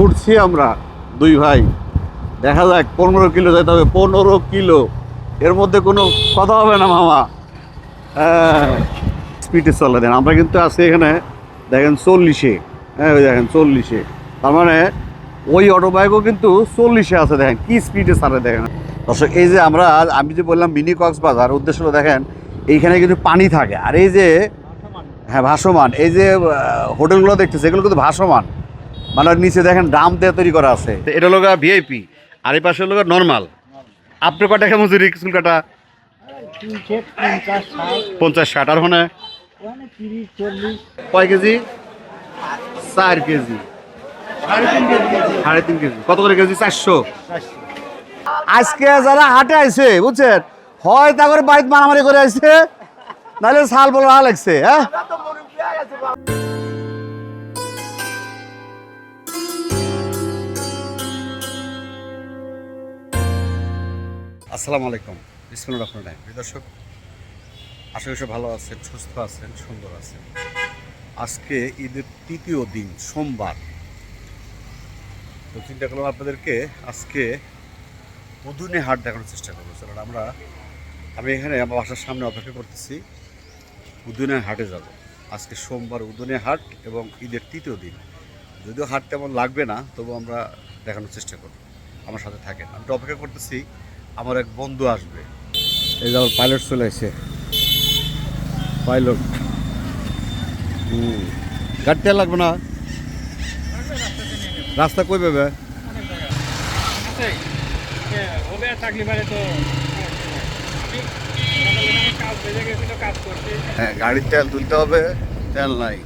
ছুটছি আমরা, দুই ভাই। দেখা যাক, পনেরো কিলো যেতে হবে। পনেরো কিলো। এর মধ্যে কোনো কথা হবে না, মামা। স্পিডে চলে দেন। আমরা কিন্তু আছি এখানে, দেখেন চল্লিশে। হ্যাঁ ওই দেখেন চল্লিশে। তার মানে ওই অটো বাইকও কিন্তু চল্লিশে আছে, দেখেন। কি স্পিডে চালে দেখেন। দর্শক, এই যে আমরা, আমি যে বললাম মিনি কক্সবাজার, উদ্দেশ্য হলো দেখেন, এইখানে কিন্তু পানি থাকে। আর এই যে হ্যাঁ ভাসমান। এই যে হোটেলগুলো দেখতেছে, এগুলো কিন্তু ভাসমান। মানে নিচে দেখেন ড্রাম দিয়ে তৈরি করা আছে। এটা হলো ভিআইপি আর এই পাশে হলো নর্মাল আপনি কটা টাকা মজুরি চুল কাটা? পঞ্চাশ ষাট আর হনে ওখানে? কয় কেজি? চার কেজি। সাড়ে তিন কেজি। কত করে কেজি? চারশো। আজকে যারা হাটে আইছে বুঝছেন? হয় তা করে বাড়িতে মারামারি করে আইছে নাহলে শাল বলো লাগছে হ্যাঁ? আসসালামু আলাইকুম। বিসমুল্লাহ রহমান রাহিম। দর্শক, আশা করি ভালো আছেন, সুস্থ আছেন, সুন্দর আছেন। আজকে ঈদের তৃতীয় দিন, সোমবার। তো চিন্তা করলাম আপনাদেরকে আজকে উদুনে হাট দেখানোর চেষ্টা করব। চলুন, আমরা আমি এখানে আমার বাসার সামনে অপেক্ষা করতেছি, উদুনে হাটে যাব। আজকে সোমবার উদুনে হাট এবং ঈদের তৃতীয় দিন। যদিও হাট তেমন লাগবে না, তবু আমরা দেখানোর চেষ্টা করব। আমার সাথে থাকেন। আমি তো অপেক্ষা করতেছি আমার এক বন্ধু আসবে। এই যে আমার পাইলট চলে এসে পাইলট হুম। গাড়িতে লাগবে না। রাস্তা কই পাবে? হ্যাঁ গাড়ির তেল তুলতে হবে তেল নাই।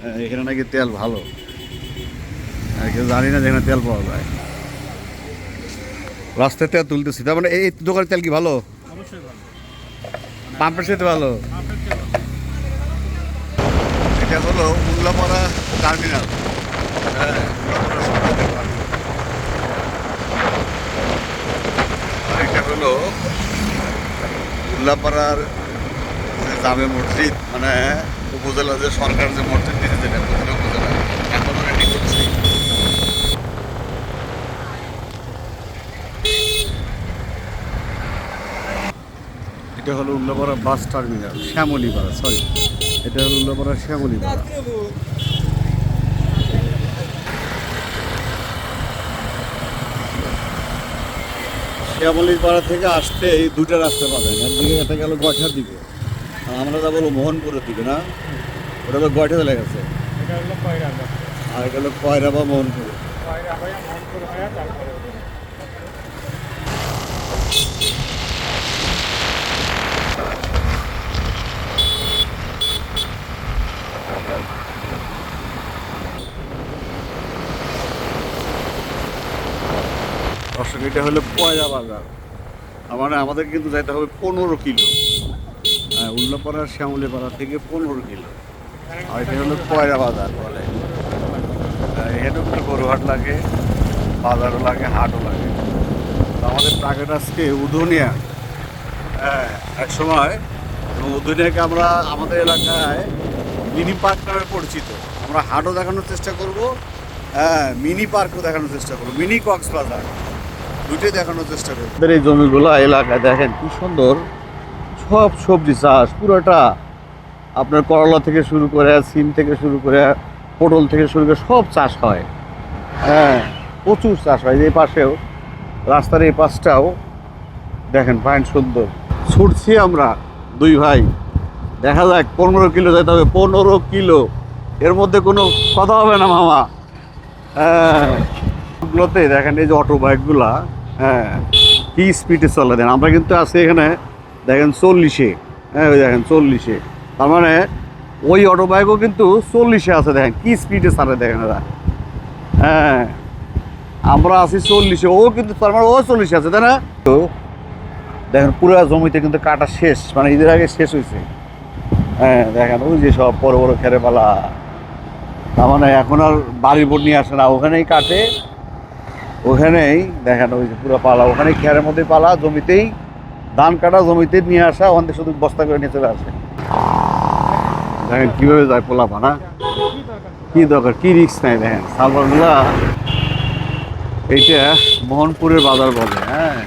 হ্যাঁ, এখানে নাকি তেল ভালো। আর কেউ জানি না যেখানে তেল পাওয়া যায়। রাস্তায় তেল তুলতেছি। তার মানে এই দোকানের তেল কি ভালো? পাম্পের সাথে ভালো। এটা হলো উল্লাপাড়া টার্মিনাল। হ্যাঁ এটা হলো উল্লাপাড়ার জামে মসজিদ মানে উপজেলা যে সরকার যে মসজিদ দিয়েছে যেটা প্রতিটা উপজেলা এখন রেডি করছি এটা হলো Ullapara bus terminal Shyamolipara sorry এটা হলো উল্লাপাড়া শ্যামলীপাড়া। শ্যামলী পাড়া থেকে আসতে এই দুটা রাস্তা পাবেন একদিকে একটা গেল গঠার দিকে আর আমরা যাব বলব মোহনপুরের দিকে না? ওটা হলো চলে গেছে। এটা হলো কয়রা বাস। আর এটা হলো কয়রা বা মোহনপুর। কয়রা হয়ে মনপুর হয়ে দর্শক, এটা হলো কয়রা বাজার। মানে আমাদের কিন্তু যাইতে হবে পনেরো কিলো। হ্যাঁ উল্লাপাড়া, শ্যামলীপাড়া থেকে পনেরো কিলো। আর এটা হলো কয়রা বাজার বলে। এখানেও কিন্তু গরু হাট লাগে, বাজারও লাগে, হাটও লাগে। আমাদের টার্গেট আজকে উধনিয়া। হ্যাঁ এক সময় উধনিয়াকে আমরা আমাদের এলাকায় মিনি পার্ক নামে পরিচিত। আমরা হাটও দেখানোর চেষ্টা করব হ্যাঁ মিনি পার্কও দেখানোর চেষ্টা করব, মিনি কক্সবাজার দুটোই দেখানোর চেষ্টা করব। এই জমিগুলো এলাকায় দেখেন কি সুন্দর, সব সবজি চাষ, পুরোটা আপনার করলা থেকে শুরু করে, সিম থেকে শুরু করে, পটল থেকে শুরু করে সব চাষ হয়। হ্যাঁ প্রচুর চাষ হয় এই পাশেও, রাস্তার এই পাশটাও। দেখেন ফাইন সুন্দর। ছুটছি আমরা দুই ভাই। দেখা যাক, পনেরো কিলো যেতে হবে, পনেরো কিলো। এর মধ্যে কোনো কথা হবে না, মামা। হ্যাঁ। গুলোতে দেখেন, এই যে অটো বাইকগুলা হ্যাঁ কি স্পিডে চলে দেন। আমরা কিন্তু আছি এখানে, দেখেন, চল্লিশে। হ্যাঁ ওই দেখেন, চল্লিশে। তার মানে ওই অটো বাইকও কিন্তু চল্লিশে আছে, দেখেন, কি স্পিডে চালে দেখেন এরা। হ্যাঁ। আমরা আছি চল্লিশে, ও কিন্তু, তার মানে ও চল্লিশে আছে, তাই না? দেখেন, পুরো জমিতে কিন্তু কাটা শেষ মানে ঈদের আগে শেষ হয়েছে। হ্যাঁ দেখেন, ওই যে সব বড় বড় খেরে পালা তার মানে এখন আর বাড়ির বোর্ড নিয়ে আসে না, ওখানেই কাটে। ওখানেই, দেখেন, ওই যে পুরো পালা, ওখানেই খেয়ারের মধ্যে পালা, জমিতেই ধান কাটা, জমিতে নিয়ে আসা, ওখান থেকে শুধু বস্তা করে নিয়ে চলে আসে। দেখেন, কীভাবে যায় পোলা পানা কি দরকার কি দরকার কি রিক্স নাই দেখেন সালবারগুলা এইটা মোহনপুরের বাজার বলে হ্যাঁ?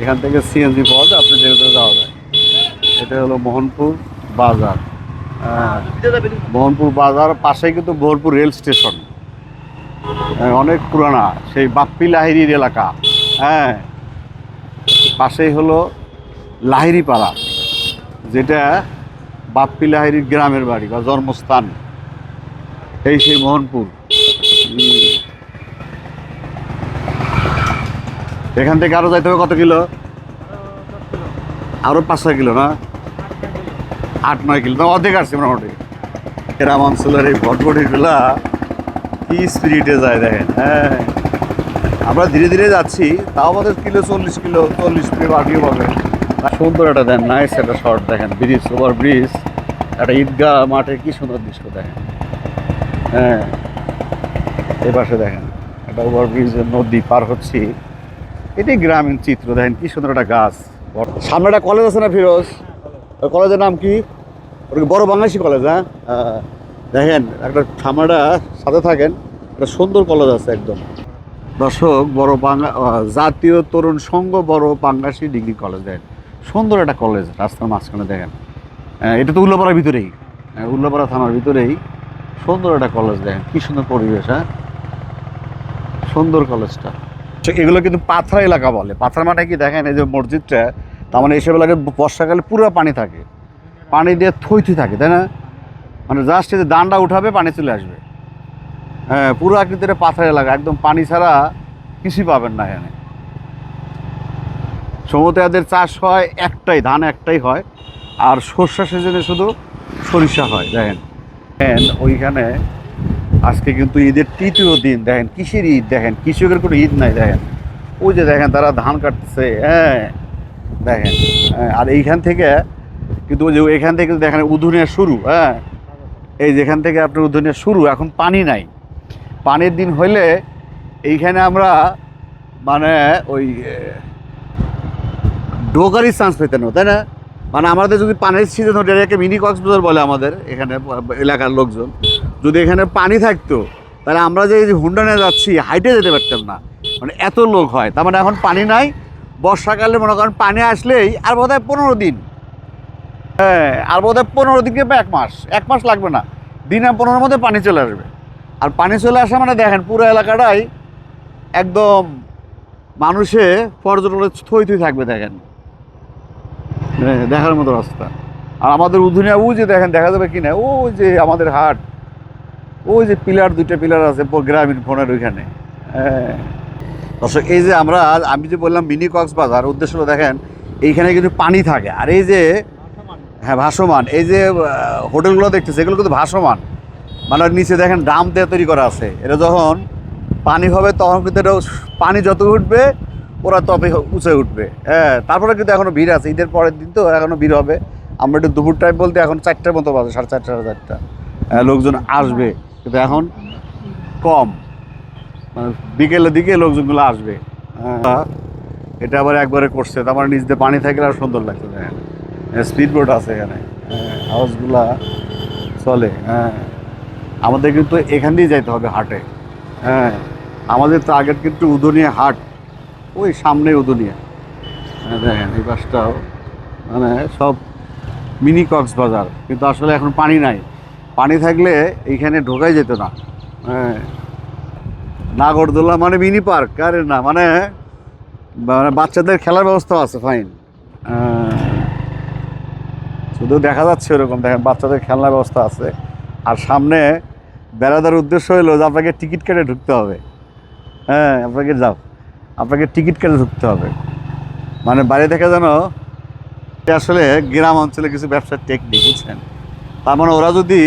এখান থেকে সিএনজি পাওয়া যায়, আপনি যেতে যাওয়া যায়। এটা হলো মোহনপুর। বাজার। হ্যাঁ। মোহনপুর বাজার পাশে কিন্তু মোহনপুর রেল স্টেশন। হ্যাঁ, অনেক পুরানা সেই বাপ্পি লাহিরির এলাকা। হ্যাঁ পাশেই হলো লাহিরি পাড়া যেটা বাপ্পি লাহিরির গ্রামের বাড়ি বা জন্মস্থান। এই সেই মোহনপুর। এখান থেকে আরও যাইতে হবে কত কিলো? আরও পাঁচ ছয় কিলো না? আট, নয় কিলো তো অর্ধেক আসছে মোটামুটি। গ্রাম অঞ্চলের এই ভটভটিগুলা কি স্পিরিটে যায় দেখেন হ্যাঁ। আমরা ধীরে ধীরে যাচ্ছি, তাও আমাদের কিলো চল্লিশ কিলো চল্লিশ কিলো বাকিও পাবে। সুন্দর একটা দেন নাইস একটা শর্ট দেখেন ব্রিজ ওভার ব্রিজ একটা ঈদগাহ মাঠে কি সুন্দর দৃশ্য দেখেন। হ্যাঁ এই পাশে দেখেন, একটা ওভার ব্রিজের নদী পার হচ্ছি। এটি গ্রামীণ চিত্র, দেখেন কি সুন্দর একটা গাছ। সামনে একটা কলেজ আছে না ফিরোজ? কলেজের নাম কি? বড় বাংলাদেশি কলেজ হ্যাঁ? দেখেন একটা সামনেটা সাথে থাকেন একটা সুন্দর কলেজ আছে একদম। দর্শক বড় বাংলা জাতীয় তরুণ সংঘ বড় বাংলাদেশি ডিগ্রি কলেজ দেখেন। সুন্দর একটা কলেজ রাস্তার মাঝখানে দেখেন। আহ, এটা তো উল্লাপাড়ার ভিতরেই। আহ, উল্লাপাড়া থানার ভিতরেই। সুন্দর একটা কলেজ দেখেন কি সুন্দর পরিবেশ হ্যাঁ? সুন্দর কলেজটা। এগুলো কিন্তু পাথরা এলাকা বলে। পাথরা মানে কি দেখেন এই যে মসজিদটা তার মানে এসব এলাকায় বর্ষাকালে পুরো পানি থাকে। পানি দিয়ে থইথি থাকে, তাই না? মানে জাস্ট যে দানটা উঠাবে, পানি চলে আসবে। হ্যাঁ পুরো আকৃতির পাথর এলাকা, একদম পানি ছাড়া কিছুই পাবেন না এখানে। সমতে এদের চাষ হয় একটাই, ধান একটাই হয়, আর সর্ষা সিজনে শুধু সরিষা হয়, দেখেন। দেখেন, ওইখানে আজকে কিন্তু ঈদের তৃতীয় দিন, দেখেন, কিসের ঈদ, দেখেন, কৃষকের কোনো ঈদ নাই, দেখেন। ওই যে দেখেন, তারা ধান কাটতেছে হ্যাঁ। দেখেন হ্যাঁ, আর এইখান থেকে কিন্তু যে এখান থেকে দেখেন উধুনিয়া শুরু হ্যাঁ? এই যেখান থেকে আপনার উধুনিয়া শুরু এখন পানি নাই। পানির দিন হইলে এইখানে আমরা মানে ওই ডোকারি চান্স পেতেন তাই না? মানে আমাদের যদি পানির সিজন হতো এটাকে মিনি কক্সবাজার বলে আমাদের এখানে এলাকার লোকজন। যদি এখানে পানি থাকতো তাহলে আমরা যে এই যে হুন্ডা যাচ্ছি হাইটে যেতে পারতাম না। মানে এত লোক হয় তার মানে এখন পানি নাই বর্ষাকালে মনে করেন পানি আসলেই আর বোধ হয় পনেরো দিন। হ্যাঁ আর বোধ হয় পনেরো দিন কিংবা এক মাস। এক মাস লাগবে না। দিনে পনেরোর মধ্যে পানি চলে আসবে। আর পানি চলে আসা মানে দেখেন পুরো এলাকাটাই একদম মানুষে পর্যটনে থই থই থাকবে দেখেন। হ্যাঁ, দেখার মতো রাস্তা। আর আমাদের উধুনিয়া ও যে দেখেন দেখা যাবে কিনা? ও যে আমাদের হাট। ওই যে পিলার দুইটা পিলার আছে গ্রামীণ ফোনের ওইখানে। হ্যাঁ। দর্শক এই যে আমরা আমি যে বললাম মিনি কক্সবাজার উদ্দেশ্য হলো দেখেন এইখানে কিন্তু পানি থাকে। আর এই যে হ্যাঁ ভাসমান এই যে হোটেলগুলো দেখতেছে এগুলো কিন্তু ভাসমান। মানে নিচে দেখেন ড্রাম দিয়ে তৈরি করা আছে। এটা যখন পানি হবে তখন কিন্তু এটা পানি যত উঠবে ওরা তবে উঁচে উঠবে। হ্যাঁ তারপরে কিন্তু এখনও ভিড় আছে। ঈদের পরের দিন তো এখনও ভিড় হবে। আমরা একটু দুপুর টাইম বলতে এখন চারটার মতো বাজে সাড়ে চারটা সাড়ে চারটা। হ্যাঁ, লোকজন আসবে। কিন্তু এখন কম। বিকেলের দিকে লোকজনগুলো আসবে। হ্যাঁ। এটা আবার একবারে করছে। তার মানে নিচ দিয়ে পানি থাকলে আর সুন্দর লাগছে দেখেন। স্পিড বোট আছে এখানে। হ্যাঁ, হাউসগুলা চলে হ্যাঁ। আমাদের কিন্তু এখান দিয়ে যাইতে হবে হাটে। হ্যাঁ। আমাদের টার্গেট কিন্তু উদুনিয়া হাট। ওই সামনে উদুনিয়া। হ্যাঁ, দেখেন এই পাশটাও। মানে সব মিনি কক্সবাজার। কিন্তু আসলে এখন পানি নাই। পানি থাকলে এইখানে ঢোকাই যেত না। হ্যাঁ। নাগরদোলা মানে মিনি পার্ক আরে না মানে মানে বাচ্চাদের খেলার ব্যবস্থা আছে ফাইন শুধু দেখা যাচ্ছে ওরকম, দেখেন, বাচ্চাদের খেলনার ব্যবস্থা আছে। আর সামনে বেড়াদার উদ্দেশ্য হলো যে আপনাকে টিকিট কেটে ঢুকতে হবে। হ্যাঁ আপনাকে যাও, আপনাকে টিকিট কেটে ঢুকতে হবে। মানে বাইরে থেকে যেন আসলে গ্রাম অঞ্চলে কিছু ব্যবসার টেকনিক বুঝছেন? তার মানে ওরা যদি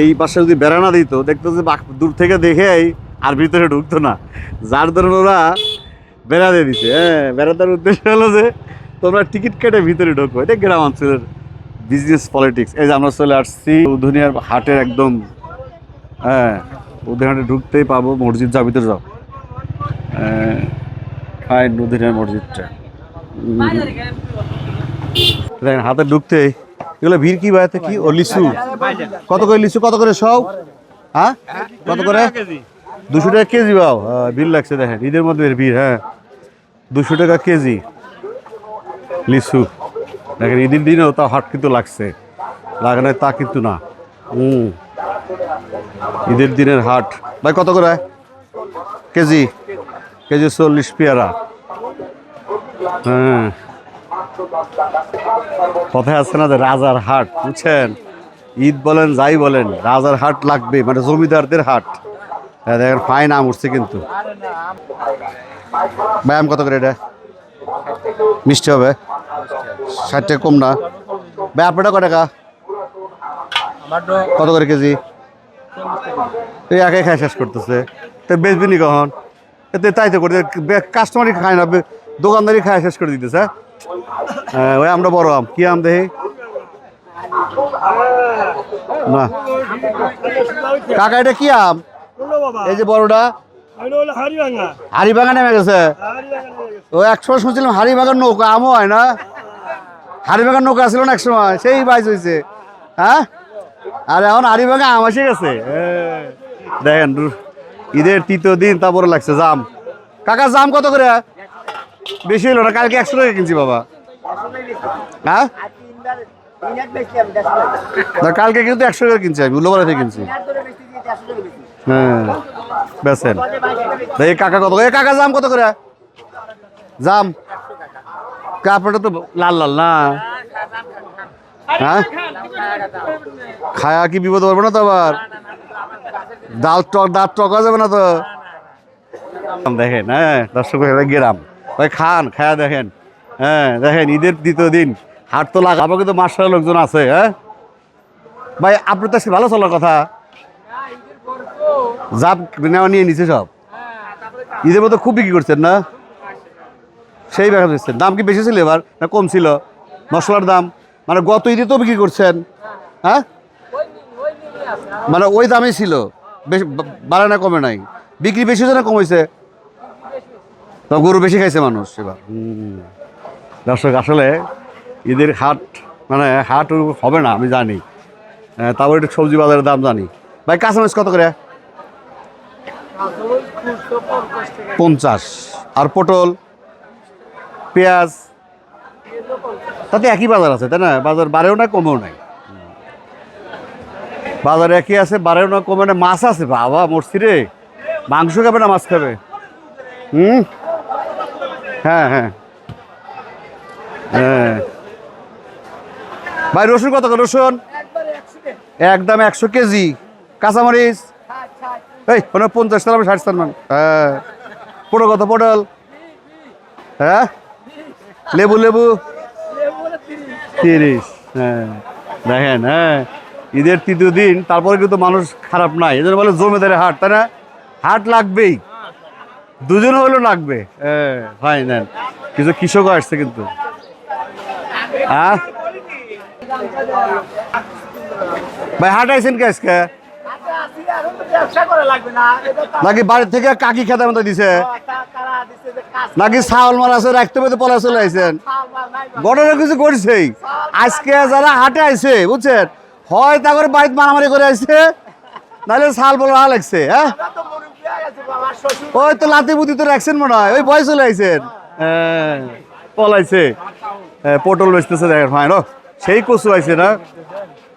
এই পাশে যদি বেড়ানা দিত, দেখতো যে দূর থেকে দেখেই আর ভিতরে ঢুকতো না। যার ধরুন ওরা বেড়া দিয়ে দিছে হ্যাঁ বেড়াতার উদ্দেশ্য হলো যে তোমরা টিকিট কেটে ভিতরে ঢোকো। এটা গ্রাম অঞ্চলের বিজনেস পলিটিক্স এই যে আমরা চলে আসছি উধুনিয়ার হাটের একদম হ্যাঁ উধুনিয়াটে ঢুকতেই পাবো। মসজিদ যাও ভিতরে যাও। হ্যাঁ, ফাইন উধুনিয়ার মসজিদটা। দেখেন হাতে ঢুকতেই এগুলো ভিড় কি বাইরে কি? ও লিচু। কত করে লিচু? কত করে সব? হ্যাঁ? কত করে? দুশো টাকা কেজি, বাও। বিল লাগছে দেখেন। ঈদের মধ্যে ভিড় হ্যাঁ। দুশো টাকা কেজি। লিচু। দেখেন, ঈদের দিনেও তা হাট কিন্তু লাগছে। লাগে না তা কিন্তু না। হুম ঈদের দিনের হাট। ভাই, কত করে? কেজি? কেজি চল্লিশ পেয়ারা। হ্যাঁ। কথায় আছে না যে রাজার হাট, বুঝছেন? ঈদ বলেন, যাই বলেন, রাজার হাট লাগবে মানে জমিদারদের হাট। দেখেন ফাইন আম উঠছে কিন্তু। ব্যায়াম কত করে এটা? মিষ্টি হবে। ষাট টাকা কম না। ভাই আপনারটা কয় টাকা? কত করে কেজি? এই একাই খাই শেষ করতেছে। তো বেচবিনি কখন? এতে তাই তো করে কাস্টমারই খায় না দোকানদারই খায় শেষ করে দিতেছে হ্যাঁ? ওই আমরা বড় আম। কি আম দেখি? না। কাকা এটা কি আম? এই যে বড়টা। হাড়ি বাগান নেমে গেছে। ও একসময় শুনছিলাম হাড়ি নৌকা আমও হয় না? হাড়ি নৌকা ছিল না এক সময় সেই বাইজ হয়েছে হ্যাঁ? আর এখন হাড়ি আম এসে গেছে। দেখেন ঈদের তৃতীয় দিন তারপরে লাগছে জাম। কাকা জাম কত করে? বেশি হলো না কালকে একশো টাকা কিনছি বাবা। হ্যাঁ? কালকে কিন্তু একশো টাকা কিনছি আমি উল্লোপাড়া থেকে কিনছি। হ্যাঁ বেছেন এই কাকা কত এ কাকা জাম কত করে? জাম? কাপড়টা তো লাল লাল না? হ্যাঁ? খায়া কি বিপদ পারব না তো আবার? দাঁত টক দাঁত টক যাবে না তো? দেখেন হ্যাঁ দর্শক গেরাম। ওই খান, খায়া দেখেন। হ্যাঁ দেখেন, ঈদের দ্বিতীয় দিন। হাট তো লাগাবো, কিন্তু মার্শাল লোকজন আছে হ্যাঁ? ভাই, আপনার তো ভালো চলার কথা। জাপ নেওয়া নিয়ে নিছে সব। ঈদের মতো খুব বিক্রি করছেন না? সেই ব্যাখ্যা দিচ্ছেন দাম কি বেশি ছিল এবার না কম ছিল? মশলার দাম? মানে গত ঈদে তো বিক্রি করছেন। হ্যাঁ? মানে ওই দামই ছিল। বেশি বাড়ে না কমে নাই। বিক্রি বেশি হয়েছে না কমেছে তো গরু বেশি খাইছে মানুষ এবার। দর্শক আসলে ঈদের হাট মানে হাট হবে না আমি জানি। হ্যাঁ, তারপর একটু সবজি বাজারের দাম জানি। ভাই কাঁচামরিচ কত করে? পঞ্চাশ। আর পটল, পেঁয়াজ, তাতে একই বাজার আছে, তাই না? বাজার বাড়েও না কমেও নাই। বাজার একই আছে, বাড়েও না কমে না মাছ আছে, বাবা, মরছি রে। মাংস খাবে না, মাছ খাবে? হুম? হ্যাঁ হ্যাঁ। হ্যাঁ। ভাই, রসুন কত রসুন? একদম একশো কেজি। কাঁচামরিচ? এই কোনো পঞ্চাশ তার ষাট তার হ্যাঁ। পটল কত পটল হ্যাঁ? লেবু লেবু। তিরিশ হ্যাঁ। দেখেন হ্যাঁ। ঈদের তৃতীয় দিন, তারপরে কিন্তু মানুষ খারাপ নাই। জন্য বলে জমিদারের হাট, তাই না? হাট লাগবেই। দুজন হলেও লাগবে। হ্যাঁ ফাইন কিছু কৃষকও আসছে কিন্তু। হ্যাঁ ভাই, হাট আইসেন কে আজকে? নাকি বাড়ির থেকে কাকি খেতে মতো দিছে? নাকি চাউল মাল আছে রাখতে পেতে পলা চলে আইছেন? ঘটনা কিছু করছেই। আজকে যারা হাটে আইছে বুঝছেন? হয় তারপরে বাড়িতে মারামারি করে আইছে নাহলে শাল বলা লাগছে হ্যাঁ? ওই তো লাতি বুদ্ধি তো রাখছেন মনে হয়। ওই বয় চলে আইছেন। হ্যাঁ পলাইছে। পটল বেচতেছে দেখেন ফাইন। সেই কচু আইছে না?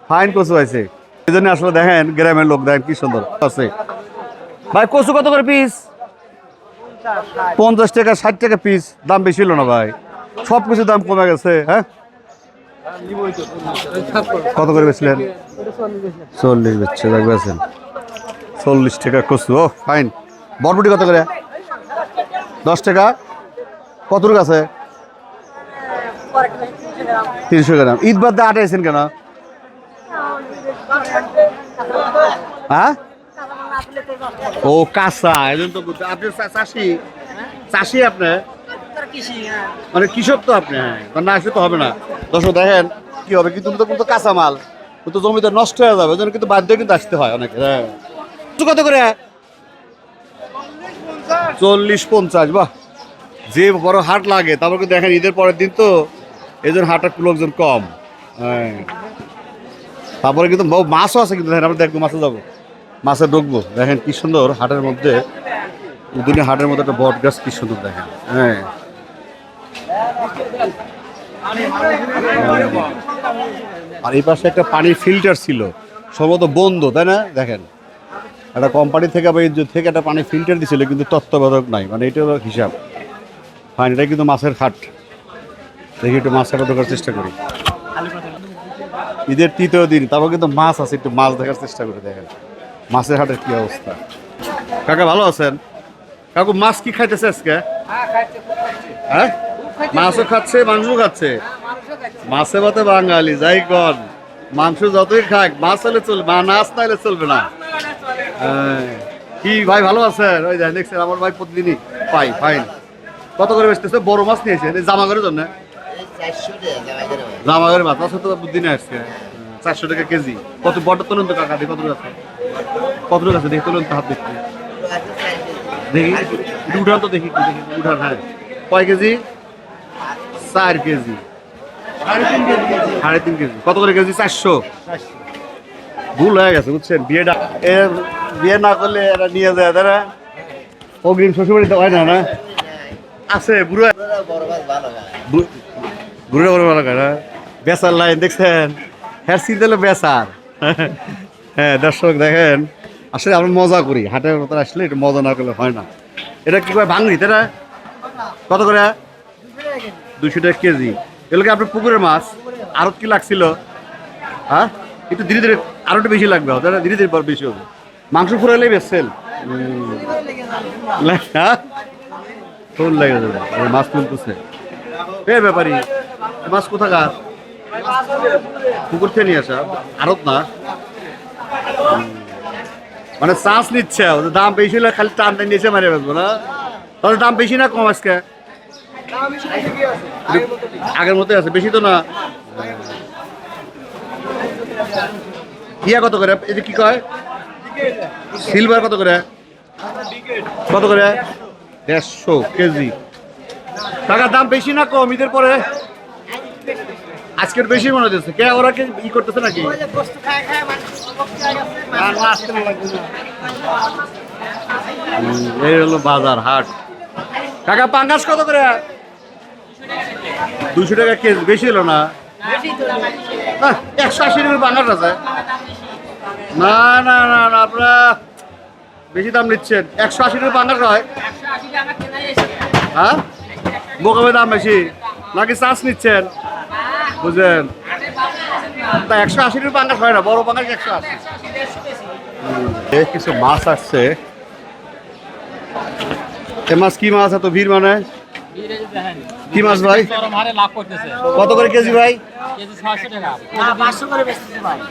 ফাইন কচু আইছে। এই জন্য আসলে দেখেন গ্রামের লোক দেখেন কি সুন্দর আছে। ভাই, কচু কত করে পিস পঞ্চাশ টাকা, ষাট টাকা পিস দাম বেশি হলো না ভাই? সব কিছু দাম কমে গেছে হ্যাঁ? কত করে বেচলেন? চল্লিশ বেচছে দেখ বেচেন। চল্লিশ টাকা কচু, ও, ফাইন। বরবটি কত করে? দশ টাকা। কত রুক আছে? তিনশো গ্রাম। ঈদ বাদ দিয়ে আটাইছেন কেন? হ্যাঁ? ও কাঁচা, এই জন্য তো আপনি চাষি? চাষি আপনি? মানে কৃষক তো আপনি হ্যাঁ। না আসলে তো হবে না। দর্শক, দেখেন কি হবে, কিন্তু তো কিন্তু কাঁচা মাল। কিন্তু জমিতে নষ্ট হয়ে যাবে, ওই কিন্তু বাধ্য কিন্তু আসতে হয় অনেকে হ্যাঁ। তো কত করে? চল্লিশ পঞ্চাশ, বাহ। যে বড় হাট লাগে, তারপর কিন্তু দেখেন ঈদের পরের দিন তো এই জন্য হাটের লোকজন কম হ্যাঁ। তারপরে কিন্তু মাছও আছে কিন্তু, দেখেন, আমরা দেখব মাছও যাব। মাছে ঢুকবো। দেখেন কি সুন্দর হাটের মধ্যে উদিনে হাটের মধ্যে একটা বট গাছ কি সুন্দর দেখেন। হ্যাঁ। আর এই পাশে একটা পানির ফিল্টার ছিল, সম্ভবত বন্ধ, তাই না? দেখেন। একটা কোম্পানি থেকে বা এনজিও থেকে একটা পানি ফিল্টার দিছিল, কিন্তু তত্ত্বাবধায়ক নাই মানে এটা হলো হিসাব। ফাইন এটা কিন্তু মাছের খাট। দেখি একটু মাছ কাটা ঢোকার চেষ্টা করি। ঈদের তৃতীয় দিন, তারপর কিন্তু মাছ আছে, একটু মাছ দেখার চেষ্টা করি, দেখেন। মাছের হাটের কি অবস্থা? কাকা ভালো আছেন? কাকু মাছ কি খাইতেছে আজকে? হ্যাঁ মাছও খাচ্ছে মাংসও খাচ্ছে। মাছে ভাতে বাঙালি যাই কর মাংস যতই খাক মাছ হলে চলবে মা নাচ না। হলে চলবে না। হ্যাঁ। কি ভাই ভালো আছেন? ওই দেখেন দেখছেন আমার ভাই প্রতিদিনই পাই ফাইন কত করে বেচতেছে? বড় মাছ নিয়েছেন এই জামা করে জন্য জামা করে মাছ। মাছ তো বুদ্ধি নেই আজকে। চারশো টাকা কেজি। কত বড় তুলুন তো কাকা দেখি কত আছে। কত আছে? দেখি তুলুন তো হাত দেখি দেখি। একটু উঠান তো দেখি দেখি। উঠান হ্যাঁ। কয় কেজি? চার কেজি। সাড়ে তিন কেজি। কত করে কেজি? চারশো। ভুল হয়ে গেছে, বুঝছেন? বিয়েটা এ বিয়ে না করলে এরা নিয়ে যায় তারা অগ্রিম শ্বশুরবাড়িতে হয় না না? আছে, বুড়ো বুড়ো বড় ভালো করে বেচার লাইন, দেখছেন? হ্যাঁ হলো বেচার। হ্যাঁ দর্শক দেখেন। আসলে আমরা মজা করি, হাটের মতো আসলে একটু মজা না করলে হয় না। এটা কি করে ভাঙড়ি তারা কত করে? দুশো টাকা কেজি। এগুলো কি আপনার পুকুরের মাছ? আরও কি লাগছিল? হ্যাঁ? একটু ধীরে ধীরে আরও একটু বেশি লাগবে তাহলে ধীরে ধীরে পর বেশি হবে। মাংস ফুরাইলে হ্যাঁ? ফুল লাগে যাবে, এই মাছ তুলতেছে। এ ব্যাপারি মাছ কোথাকার? পুকুর থেকে নিয়ে আসা আরত না। মানে চান্স নিচ্ছে দাম বেশি হলে খালি টান নিয়েছে মারে বেসবো না? তাহলে দাম বেশি না কম আজকে? আগের মতোই আছে, বেশি তো না? ইয়া কত করে? যে কি কয়? সিলভার কত করে? কত করে? দেড়শো কেজি। টাকার দাম বেশি না কম, ঈদের পরে? আজকের বেশি মনে হচ্ছে। কে, ওরা কি ই করতেছে নাকি? এই হলো বাজার হাট। কাকা পাঙ্গাস কত করে? দুশো টাকা কেজি বেশি হলো না? একশো আশি টাকার পাঙ্গাস আছে। না না না না আপনারা বেশি দাম নিচ্ছেন। একশো আশি টাকার পাঙ্গাস হয়। হ্যাঁ? মোকামে দাম বেশি। নাকি চাষ নিচ্ছেন? বুঝলেন? তা একশো আশি পাঙ্গাস হয় না বড় পাঙ্গাস একশো আশি। কিছু মাছ আসছে। এ মাছ কি মাছ এত ভিড় মানে? কি মাছ ভাই? চরম হারে লাভ করতেছে কত করে কেজি ভাই? কেজি ছয়শো টাকা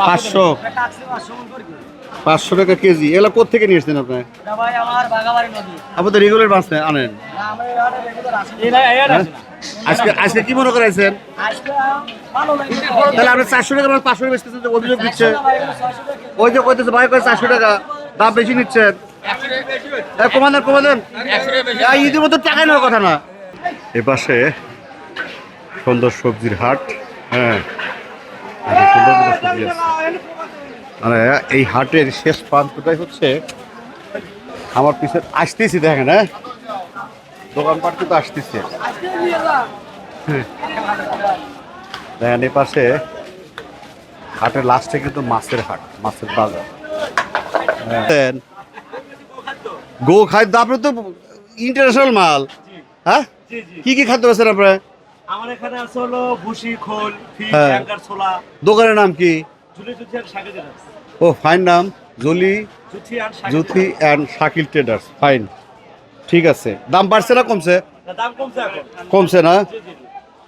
পাঁচশো। পাঁচশো টাকা কেজি। এগুলো কোথেকে নিয়ে এসছেন আপনার আপনি তো রেগুলার মাছ নেন- আনেন? আজকে আজকে কি মনে করাইছেন? তাহলে আপনি চারশো টাকা মাছ পাঁচশো বেচতেছেন অভিযোগ দিচ্ছে। ওই যে কইতেছে, ভাই, কয় চারশো টাকা? দাম বেশি নিচ্ছেন কমান দেন কমান মতো টাকা নেওয়ার কথা না। এ পাশে সুন্দর সবজির হাট হ্যাঁ। মানে এই হাটের শেষ প্রান্তটাই হচ্ছে আমার পিছনে আসতেছি দেখেন হ্যাঁ। দোকানপাট কিন্তু আসতেছে। দেখেন এই পাশে হাটের লাস্টে কিন্তু মাছের হাট মাছের বাজার। গো খাদ্য আপনার তো ইন্টারন্যাশনাল মাল। হ্যাঁ? কি কি খাদ্য বেছেন আপনার আমার এখানে আছে হলো ভুসি খোল হ্যাঁ। ছোলা। দোকানের নাম কি? ও ফাইন নাম। Joli Juthi and Shakil traders fine ঠিক আছে। দাম বাড়ছে না কমছে? কমছে না?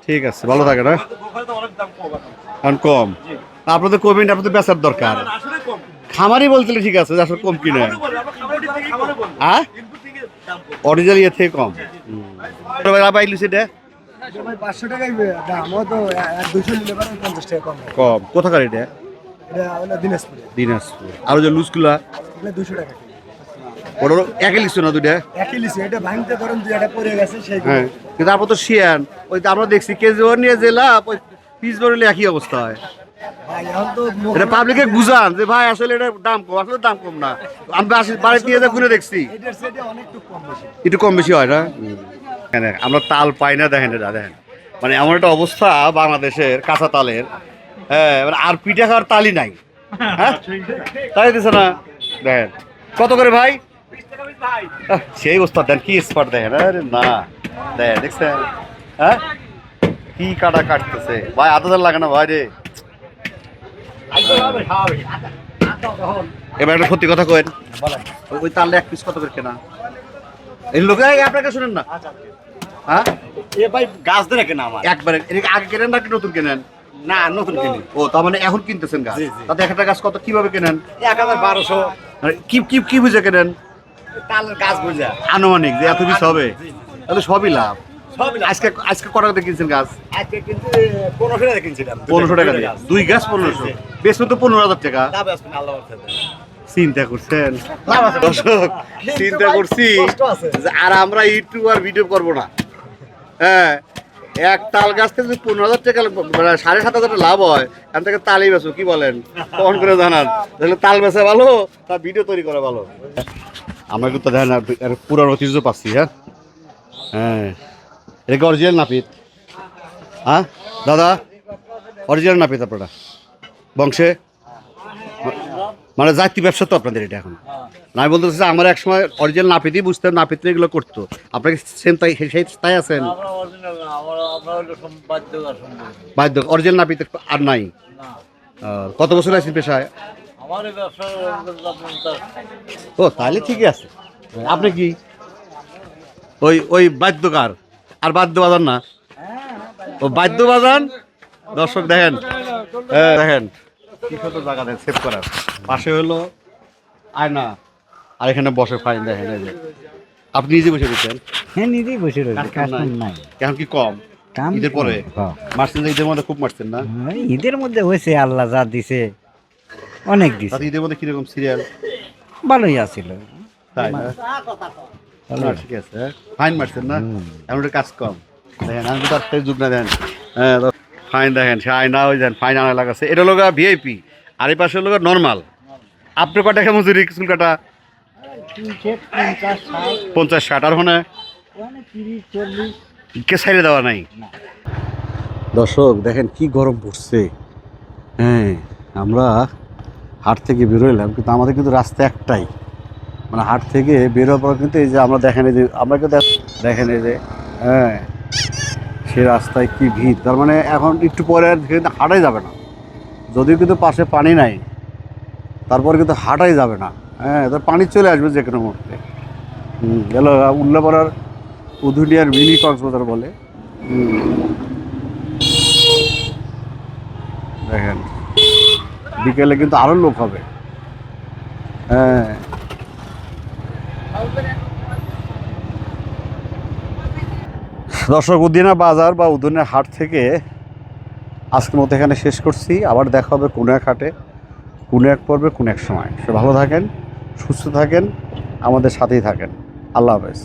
ঠিক আছে ভালো থাকে না? আমাদের গোখালে তো অনেক দাম কম এখন। কারণ কম। জি। আপনাদের কমেন্ট আপনাদের বেচার দরকার। খামারই বলতে ঠিক আছে আসলে কম কিনে। হ্যাঁ কম। অরিজিনাল ইয়ে থেকে কম। পাইলি সেটা কম। কম। কোথাকার এটা? এটা দিনাজপুর। আর যে লুজগুলা দুশো টাকা ওটা একে লিখছো না দুইটা? একই লিসে এটা ভাঙতে ধরুন দুই পড়ে গেছে সেই হ্যাঁ কিন্তু তারপর তো শিয়ান ওই আমরা দেখছি কেজি ওর নিয়ে লাভ ওই পিস বড়লে একই অবস্থা হয়? এটা পাবলিকে বুঝান যে ভাই আসলে এটা দাম কম আসলে দাম কম না। আমি বাসি- বাড়িতে নিয়ে যা ঘুরে দেখছি। কম বেশি। একটু কম বেশি হয় না? হ্যাঁ, আমরা তাল পাই না দেখেন এটা দেখেন। মানে এমন একটা অবস্থা বাংলাদেশের কাঁচা তালের। হ্যাঁ মানে আর পিঠা খাওয়ার তালই নাই। হ্যাঁ? তাই দিছে না? দেখেন। কত করে ভাই? সেই ওস্তাদ দেন কি স্পট দেখেন? আরে না দেখেন দেখছেন? হ্যাঁ? কি কাটা কাটতেছে? ভাই হাজার লাগে না ভাই রে। এবার একটা সত্যি কথা কয়েন ওই- তাহলে এক পিস কত করে কেনা? এই লোক আপনাকে শুনেন না? হ্যাঁ? এ ভাই গাছ ধরে কেনা আমার। একবারে আগে কেনেন নাকি নতুন কেনেন? না নতুন কিনি। ও তার মানে এখন কিনতেছেন গাছ। তাতে একটা গাছ কত কীভাবে কেনেন? এক হাজার বারোশো। কি কি বুঝে কেনেন? আনুমানিক যে এত পিস হবে। তাহলে সবই লাভ। আজকে আজকে কত টাকা কিনছেন গাছ? আজকে কিন্তু পনেরোশো টাকা কিনছিলাম। পনেরোশো টাকা দিয়ে। দুই গাছ পনেরোশো। জি, জি। তো পনেরো হাজার টাকা। লাভ আছে আল্লাহ বলছে চিন্তা করছেন? দর্শক চিন্তা করছি কষ্ট আছে। যে আর আমরা ইউটিউব আর ভিডিও করব না। হ্যাঁ এক তাল গাছ থেকে যদি পনেরো হাজার টাকা মানে সাড়ে সাত হাজার টাকা লাভ হয় এখান থেকে তালই বেছো কি বলেন? কখন করে জানান? তাহলে তাল বেচা ভালো তার ভিডিও তৈরি করা ভালো। আমরা কিন্তু দেখেন পুরান ঐতিহ্য পাচ্ছি হ্যাঁ হ্যাঁ এটা কি অরিজিনাল নাপিত? হ্যাঁ দাদা অরিজিনাল নাপিত আপনারা বংশে? মানে জাতি ব্যবসা তো আপনাদের এটা এখন। আমি বলতে চাচ্ছি আমার এক সময় অরিজিনাল নাপিতই বুঝতাম নাপিত এগুলো করতো। আপনাকে সেম তাই সেই তাই আছেন? বাধ্য অরিজিনাল নাপিত আর নাই? কত বছর আছেন পেশায়? ও তাহলে ঠিকই আছে। আপনি কি? ওই ওই বাদ্যকার আর বাদ্য বাজান না? ও বাদ্য বাজান দর্শক দেখেন। হ্যাঁ, দেখেন কি সুন্দর জায়গা দেন সেভ করার। পাশে হলো আয়না। আর এখানে বসে ফাইন দেখেন এই যে। আপনি নিজে বসে দিচ্ছেন? হ্যাঁ নিজেই বসে রয়েছে কাজ নাই। এখন কি কম? কাম ঈদের পরে? হ্যাঁ। মারছেন ঈদের মধ্যে খুব মারছেন না? ঈদের মধ্যে হয়েছে আল্লাহ যা দিছে। অনেক দিছে তাতে ঈদের মধ্যে কীরকম সিরিয়াল ভালোই আছিল। তাই না? না, ঠিক আছে ফাইন মারছেন না? একটা কাজ কম। দেখেন আমি তো তার যুগ না দেন হ্যাঁ ফাইন দেখেন সে আয়না ওই দেন ফাইন আনা লাগাচ্ছে। এটা লোক ভিআইপি আর এই পাশে লোক নর্মাল আপনি কটা টাকা মজুরি স্কুল কাটা? পঞ্চাশ ষাট আর হনে কে সাইডে দেওয়া নাই? দর্শক দেখেন কি গরম পড়ছে। হ্যাঁ আমরা হাট থেকে বেরোইলাম কিন্তু আমাদের কিন্তু রাস্তা একটাই। মানে হাট থেকে বেরোর পর কিন্তু এই যে আমরা দেখেন যে, আমরা কিন্তু দেখেন এই যে হ্যাঁ সে রাস্তায় কি ভিড়। তার মানে এখন একটু পরে আর কিন্তু হাঁটাই যাবে না। যদিও কিন্তু পাশে পানি নাই, তারপর কিন্তু হাঁটাই যাবে না। হ্যাঁ তার পানি চলে আসবে যে কোনো মুহূর্তে গেল উল্লাপাড়ার উধুলিয়ার মিনি কক্সবাজার বলে। দেখেন। বিকেলে কিন্তু আরও লোক হবে। হ্যাঁ। দর্শক উদ্দিনা বাজার বা উদ্দিনের হাট থেকে আজকের মতো এখানে শেষ করছি। আবার দেখা হবে কোনো এক হাটে, কোনো এক পর্বে, কোনো এক সময়। সে ভালো থাকেন, সুস্থ থাকেন, আমাদের সাথেই থাকেন। আল্লাহ হাফেজ।